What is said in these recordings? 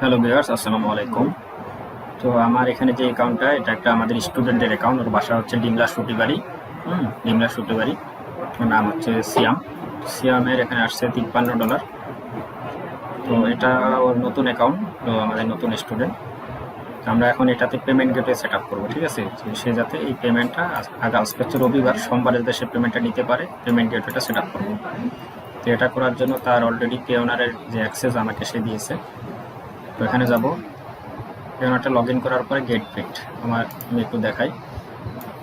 Hello viewers আসসালামু আলাইকুম। তো আমার এখানে যে অ্যাকাউন্টটা এটা একটা আমাদের স্টুডেন্টের অ্যাকাউন্ট ওর বাসা হচ্ছে ডিমলা সুটিবাড়ি। হুম। ডিমলা সুটিবাড়ি। ওর নাম হচ্ছে সিয়াম। সিয়ামের এখানে আসছে তিপ্পান্ন ডলার তো এটা ওর নতুন অ্যাকাউন্ট তো আমাদের নতুন স্টুডেন্ট আমরা এখন এটাতে পেমেন্ট গেটে সেট আপ করব ঠিক আছে? তো সে যাতে এই পেমেন্টটা আগে আজকে হচ্ছে রবিবার সোমবারের দেশে পেমেন্টটা নিতে পারে পেমেন্ট গেটওয়েটা সেট আপ করব। তো এটা করার জন্য তার অলরেডি পে ওনারের যে অ্যাক্সেস আমাকে সে দিয়েছে। তো এখানে যাব। পেওনাটা লগ ইন করার পরে গেট পেড আমার আমি একটু দেখাই।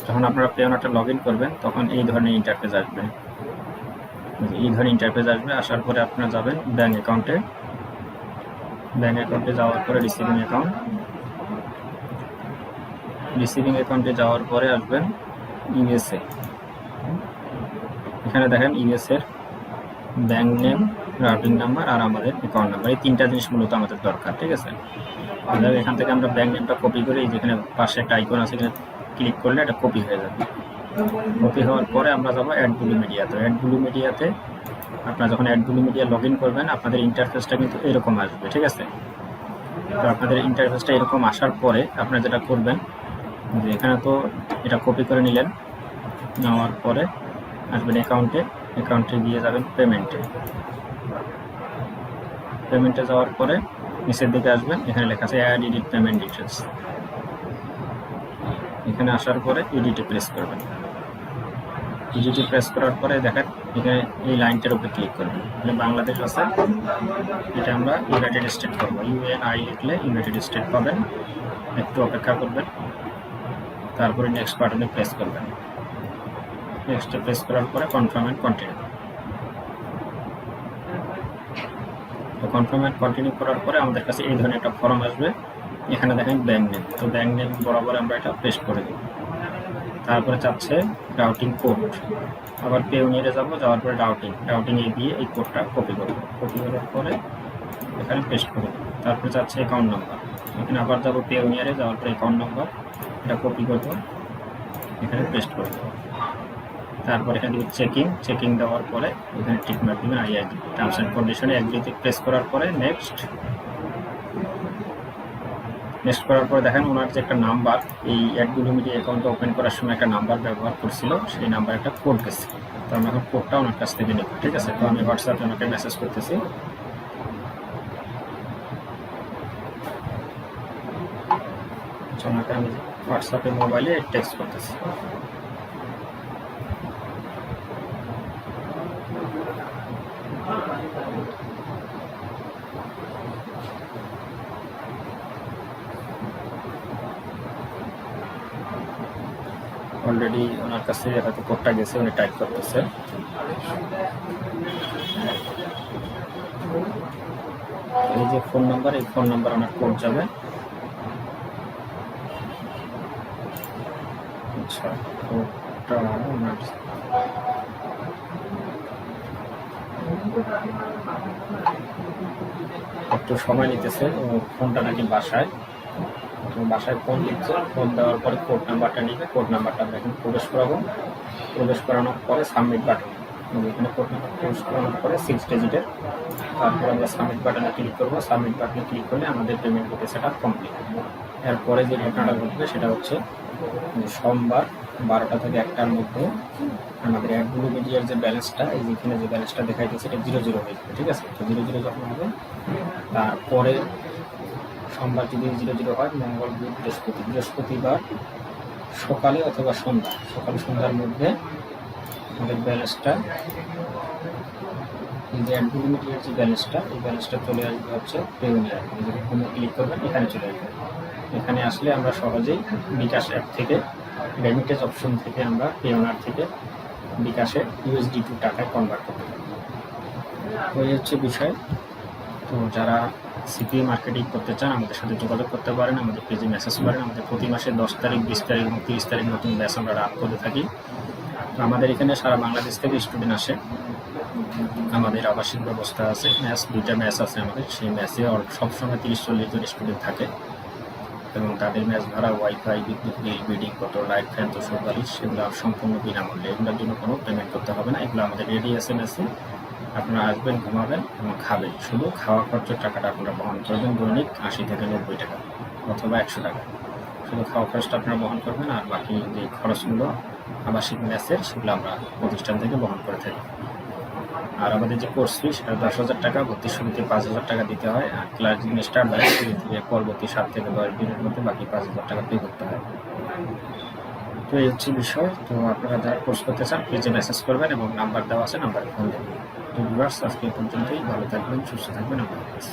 যখন আপনারা পেওনাটা লগ ইন করবেন, তখন এই ধরনের ইন্টারফেস আসবে। এই ধরনের ইন্টারফেস আসবে, আসার পরে আপনারা যাবেন ব্যাঙ্ক অ্যাকাউন্টে ব্যাঙ্ক অ্যাকাউন্টে যাওয়ার পরে রিসিভিং অ্যাকাউন্ট রিসিভিং অ্যাকাউন্টে যাওয়ার পরে আসবেন ইউএসএ এখানে দেখেন ইউএসএর ব্যাঙ্ক নেম রাউটিং নাম্বার আর আমাদের অ্যাকাউন্ট নাম্বার এই তিনটা জিনিস মূলত আমাদের দরকার, ঠিক আছে? তাহলে এখান থেকে আমরা ব্যাঙ্ক নেমটা কপি করে যেখানে পাশে একটা আইকন আছে, এখানে ক্লিক করলে এটা কপি হয়ে যাবে। কপি হওয়ার পরে আমরা যাব অ্যাডগুলি মিডিয়াতে অ্যাডগুলি মিডিয়াতে আপনারা যখন অ্যাডগুলি মিডিয়া লগ করবেন, আপনাদের ইন্টারফেসটা কিন্তু এরকম আসবে, ঠিক আছে? তো আপনাদের ইন্টারফেসটা এরকম আসার পরে আপনারা যেটা করবেন, যে এখানে তো এটা কপি করে নিলেন, নেওয়ার পরে আসবেন অ্যাকাউন্টে অ্যাকাউন্টে গিয়ে যাবেন পেমেন্টে পেমেন্টে যাওয়ার পরে নিচের দিকে আসবেন, এখানে লেখা আছে অ্যাড এডিট পেমেন্ট ডিটেলস এখানে আসার পরে এডিটে প্রেস করবেন। এডিটে প্রেস করার পরে দেখেন, এখানে এই লাইনটার উপরে ক্লিক করবেন। মানে বাংলাদেশ আছে, এটা আমরা ইউনাইটেড স্টেট করব। ইউএন আই লিখলে ইউনাইটেড স্টেট পাবেন, একটু অপেক্ষা করবেন। তারপরে নেক্সট বাটনে প্রেস করবেন। নেক্সটে প্রেস করার পরে confirm and continue confirm and continue করার পরে আমাদের কাছে এই ধরনের একটা ফর্ম আসবে। এখানে দেখেন ব্যাঙ্ক নেম তো ব্যাঙ্ক নেম বরাবর আমরা এটা পেস্ট করে দেব। তারপরে চাচ্ছে রাউটিং কোড আবার পেউনিয়ারে যাব, যাওয়ার পরে রাউটিং রাউটিংয়ে গিয়ে এই কোডটা কপি করব। কপি করার পরে এখানে পেস্ট করে দেবো। তারপরে চাচ্ছে অ্যাকাউন্ট নাম্বার এখানে আবার যাব পেউনিয়ারে যাওয়ার পরে অ্যাকাউন্ট নাম্বার এটা কপি করব। এখানে পেস্ট করে দেবো। তারপর এখানে চেকিং চেকিং দেওয়ার পরে এখানে টিক মার্ক দিবেন আই আই টার্মস অ্যান্ড কন্ডিশনে এগ্রিতে প্রেস করার পরে নেক্সট নেক্সট করার পরে দেখেন ওনার যে একটা নাম্বার এই অ্যাডগুলো মিডিয়া অ্যাকাউন্টটা ওপেন করার সময় একটা নাম্বার ব্যবহার করছিল, সেই নাম্বার একটা কোড গেছে। তো আমি এখন কোডটা ওনার কাছ থেকে নেব, ঠিক আছে? তো আমি হোয়াটসঅ্যাপে ওনাকে মেসেজ করতেছি। ওনাকে আমি হোয়াটসঅ্যাপে মোবাইলে টেক্সট করতেছি। অলরেডি ওনার কাছে হয়তো কোডটা গেছে, উনি টাইপ করতেছে। এই যে ফোন নাম্বার এই ফোন নাম্বার ওনার কোড যাবে। আচ্ছা একটু সময় নিতেছে, ও ফোনটা নাকি বাসায়। তো বাসায় ফোন দিচ্ছে। ফোন দেওয়ার পরে কোড নাম্বারটা নিবে। কোড নাম্বারটা আমরা এখানে প্রবেশ করাবো। প্রবেশ করানোর পরে সাবমিট বাটন এখানে কোড নাম্বার প্রবেশ করানোর পরে সিক্স ডিজিটের তারপর আমরা সাবমিট বাটনে ক্লিক করব। সাবমিট বাটনে ক্লিক করলে আমাদের পেমেন্ট করতে সেটা কমপ্লিট এরপরে যে ঘটনাটা ঘটবে, সেটা হচ্ছে সোমবার বারোটা থেকে একটার মধ্যে আমাদের অ্যাডগুলো মিডিয়ার যে ব্যালেন্সটা এই যেখানে যে ব্যালেন্সটা দেখাইতেছে সেটা জিরো জিরো হয়ে যাবে, ঠিক আছে? জিরো জিরো যখন হবে, তারপরে সোমবার যদি জিরো জিরো হয়, মঙ্গল বুধ বৃহস্পতি বৃহস্পতিবার সকালে অথবা সন্ধ্যা। সকাল সন্ধ্যার মধ্যে আমাদের ব্যালেন্সটা, এই যে অ্যাডমিলিমিটির যে ব্যালেন্সটা, এই ব্যালেন্সটা চলে আসবে হচ্ছে পেউনিয়ার যদি কোনো ক্লিক করবেন, এখানে চলে আসবে। এখানে আসলে আমরা সহজেই বিকাশ অ্যাপ থেকে রেমিটেজ অপশন থেকে আমরা পেওনার থেকে বিকাশে ইউএসডি টু টাকায় কনভার্ট করতে পারি। ওই হচ্ছে বিষয়। তো যারা সিপি মার্কেটিং করতে চান, আমাদের সাথে যোগাযোগ করতে পারেন, আমাদের পেজে মেসেজ করেন। আমাদের প্রতি মাসে দশ তারিখ, বিশ তারিখ এবং তিরিশ তারিখ নতুন ব্যাচ আমরা রান করে থাকি। আমাদের এখানে সারা বাংলাদেশ থেকে স্টুডেন্ট আসে। আমাদের আবাসিক ব্যবস্থা আছে ম্যাচ দুইটা ম্যাচ আছে আমাদের। সেই ম্যাচে সবসময় তিরিশ চল্লিশ জন স্টুডেন্ট থাকে। এবং তাদের ম্যাচ ভাড়া ওয়াইফাই বিদ্যুৎ বিল বিডিং কত লাইট ফ্যান তো সুপারিশ সেগুলো সম্পূর্ণ বিনামূল্যে। এগুলোর জন্য কোনো পেমেন্ট করতে হবে না। এগুলো আমাদের রেডি এম এসে আপনারা আসবেন, ঘুমাবেন, এবং খাবেন। শুধু খাওয়া খরচের টাকাটা আপনারা বহন করবেন, দৈনিক আশি থেকে নব্বই টাকা অথবা একশো টাকা। শুধু খাওয়া খরচটা আপনারা বহন করবেন, আর বাকি যে খরচগুলো আবাসিক মেসের, সেগুলো আমরা প্রতিষ্ঠান থেকে বহন করে থাকি। আর আমাদের যে কোর্স ফি, সেটা দশ হাজার টাকা ভর্তির শুরুতে পাঁচ হাজার টাকা দিতে হয়, আর ক্লাস যিনি স্টার্ট হয় পরবর্তী সাত থেকে দশ দিনের মধ্যে বাকি পাঁচ হাজার টাকা পে করতে হয়। এই হচ্ছে বিষয়। তো আপনারা যারা কোর্স করতে চান পেজে মেসেজ করবেন এবং নাম্বার দেওয়া আছে নাম্বারে ফোন দেবেন তো ভিউয়ার্স আজকে পর্যন্তই। ভালো থাকবেন, সুস্থ থাকবেন হাফেজ।